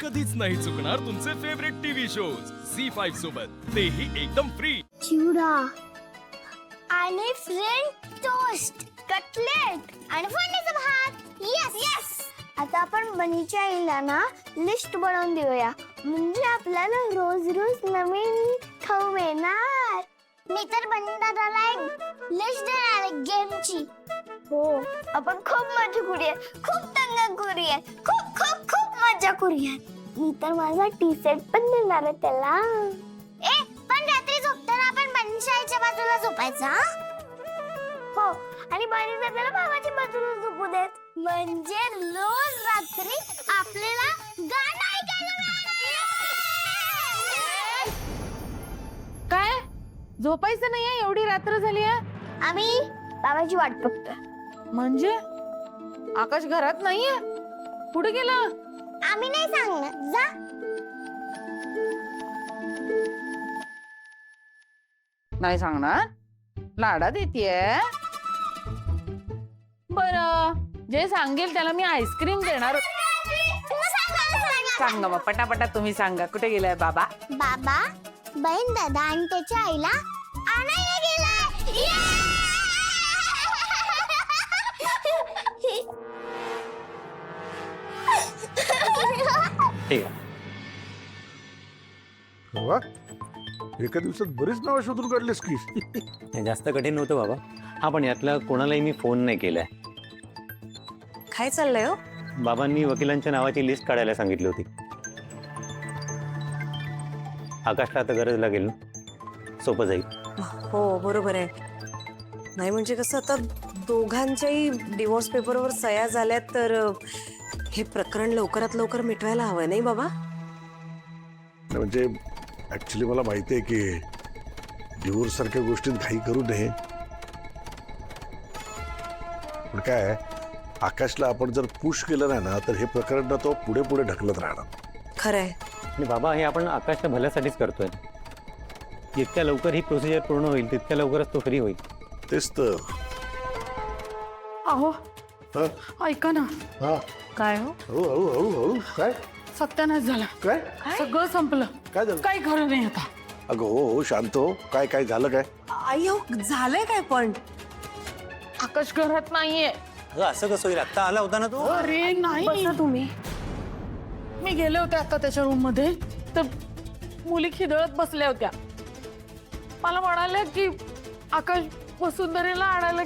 कधीच नाही चुकणार तुमचे favourite TV shows C five सोबत. तेही एकदम फ्री चिवडा आणि फ्रेंच टोस्ट कटलेट आणि फोडणीचा भात. येस येस आता आपण बनीच्या आईला ना लिस्ट बनवून देऊया. म्हणजे आपल्याला रोज रोज नवीन खाऊ मिळणार. मी तर बनी दादाला एक लिस्ट देणार आहे गेमची हो आपण खूप मज़ा करूया. खूप दंगा करूया. खूप मजा करूया. मी तर माझा टी सेट पण देणार आहे त्याला. ए पण रात्री झोपताना आपण बनीशाईच्या बाजूला झोपायचं हा? हो आणि बनी दादाला भावाच्या बाजूला झोपू देत. म्हणजे रोज रात्री आपल्याला गाणं ऐकायला मिळणार. काय? झोपायचं नाहीये? एवढी रात्र झाली आहे? आम्ही बाबाची वाट बघतोय. म्हणजे? आकाश घरात नाहीये? कुठे गेला? आम्ही नाही सांगणार. जा. नाही सांगणार? लाडा देतीये? बर. जे सांगेल त्याला मी आईस्क्रीम देणार. सांगा. मग पटापटा तुम्ही सांगा. कुठे गेलाय बाबा? बाबा बहीण दादा आणि त्याच्या आईला आणायला गेलाय. ठीक आहे वा एका दिवसात बरीच नावं शोधून काढलीस की. हे जास्त कठीण नव्हतं बाबा. हा पण यातला कोणालाही मी फोन नाही केलाय. काय चाललंय हो? बाबांनी वकिलांच्या नावाची लिस्ट काढायला सांगितली होती. आकाशला आता गरज लागेल ना? सोपं जाईल. हो बरोबर आहे. नाही म्हणजे कसं आता दोघांच्याही डिवोर्स पेपरवर सह्या झाल्यात तर अ, हे प्रकरण लवकरात लवकर मिटवायला हवं नाही बाबा? म्हणजे ऍक्च्युली मला माहिती आहे की डिवोर्स सारख्या गोष्टीत घाई करू नये. पण काय आकाशला आपण जर पुश केलं नाही ना तर हे प्रकरण ना तो पुढे पुढे ढकलत राहणार. खरंय आणि बाबा हे आपण आकाशच्या भल्यासाठीच करतोय. जितक्या लवकर ही प्रोसिजर पूर्ण होईल तितक्या लवकरच तो फ्री होईल. तेच तर. अहो हा. ऐका ना. हा. काय हो? हळू हळू हळू हळू. काय? सत्यानाश झाला. काय? सगळं संपलं. काय झालं? काही खरं नाही आता. अगं हो हो शांत हो. काय काय झालं काय? आई हो झालंय काय पण? आकाश घरात नाहीये. असं कसं होईल? आत्ता आला होता ना तो? अरे नाही. बसा तुम्ही. मी गेले होते आता त्याच्या रूममध्ये. तर मुली खिदळत बसल्या होत्या. मला म्हणाल्या की आकाश वसुंधरेला आणायला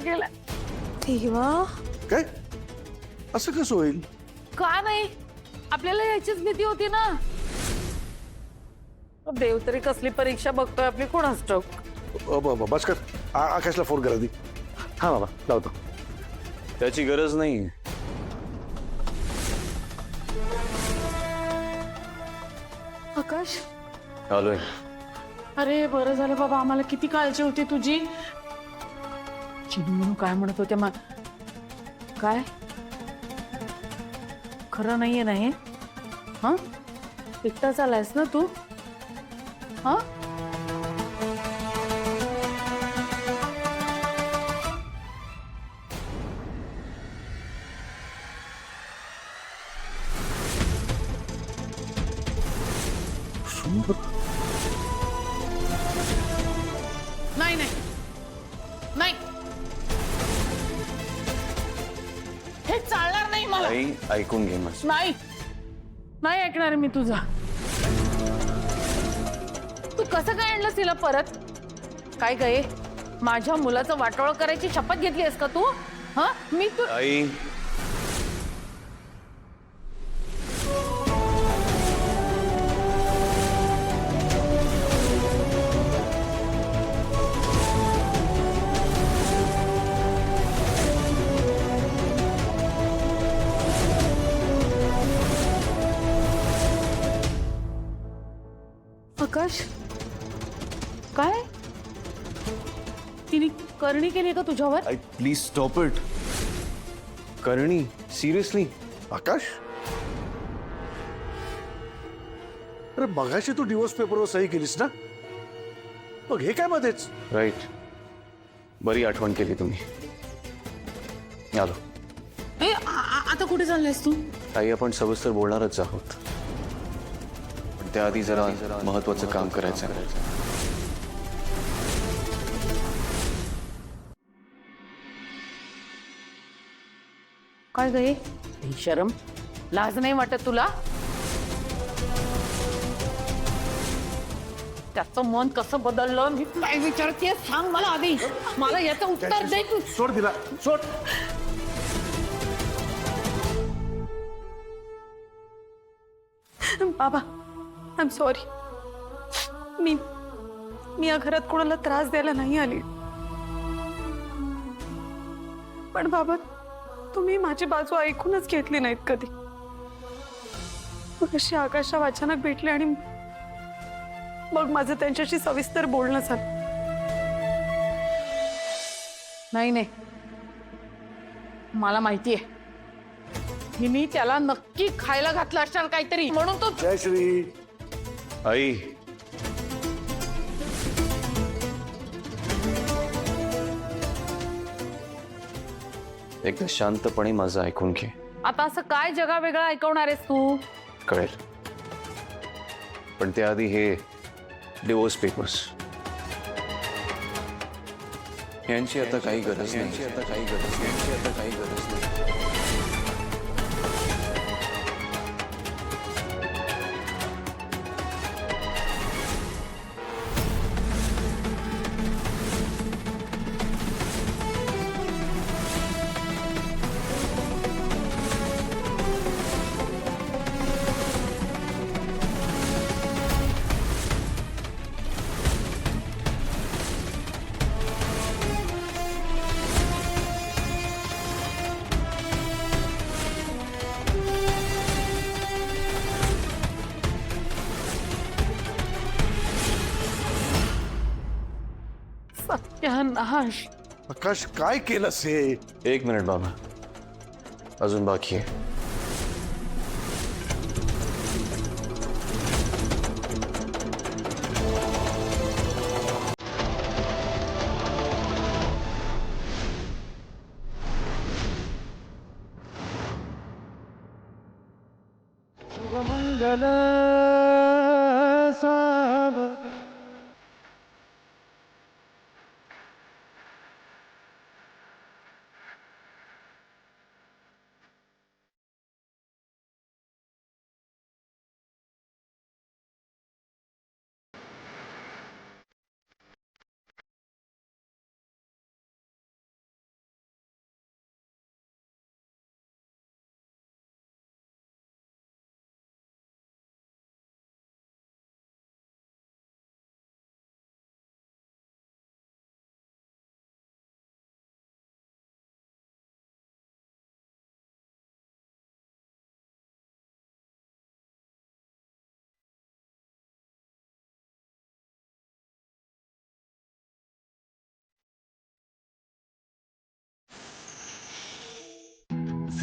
तेव्हा? काय? असं कसं होईल? का नाही. आपल्याला याचीच भीती होती ना. देव तरी कसली परीक्षा बघतोय आपली कोणाच ठाऊक? अ, ब- ब- बस कर आ- आकाशला फ़ोन करा दी हा बाबा लावतो. त्याची गरज नाही. आकाश? आलोय. अरे बरं झालं बाबा आम्हाला किती काळजी होती तुझी? चिनू काय म्हणत होत्या मा काय खरं नाहीये ना हे। हा? एकटाच आलायस ना तू। हा? नाही नाही नाही। आई ऐकून घे मग. नाही. नाही ऐकणार मी तुझा. तू कसं काय आणलंस तिला परत? काय गे माझ्या मुलाचं वाटोळ करायची शपथ घेतली आहेस का तू? हा? मी तू आई आकाश? काय तिने करणी केली का तुझ्यावर? आई प्लीज़ स्टॉप इट करणी सिरियसली आकाश? अरे मगाशी तू डिवोर्स पेपरवर सही केलीस ना? मग हे काय मध्येच? राईट बरी आठवण केली तुम्ही. आलो. ए, आ- आ- आता कुठे चाललायस तू? ताई आपण सविस्तर बोलणारच आहोत. त्याआधी जरा महत्वाचं काम करायचं आहे काय गई शरम? लाज नाही वाटत तुला? त्याचं मन कसं बदललं मी काय विचारते सांग मला आधी. मला याचं उत्तर दे तू. सोड दिला सोड. बाबा आय एम सॉरी मी मी या घरात कोणाला त्रास द्यायला नाही आली. पण बाबा तुम्ही माझी बाजू ऐकूनच घेतली नाहीत कधी. अशी आकाशा अचानक भेटले आणि मग माझं त्यांच्याशी सविस्तर बोलणं झालं. नाही नाही. मला माहितीये. हिने त्याला नक्की खायला घातलं असणार काहीतरी. म्हणून तो जय श्री आई एकदा शांतपणे माझं ऐकून घे आता असं काय जगा वेगळं ऐकवणार आहेस तू? कळेल पण त्याआधी हे डिवोर्स पेपर्स यांची आता काही गरज नाही। यांची आता काही गरज नाही। यांची आता काही गरज नाही। सत्यानाश आकाश काय केलंस हे एक मिनिट बाबा। अजून बाकी आहे।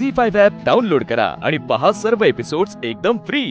झी फाइव ऐप डाउनलोड करा पहा सर्व एपिसोड्स एकदम फ्री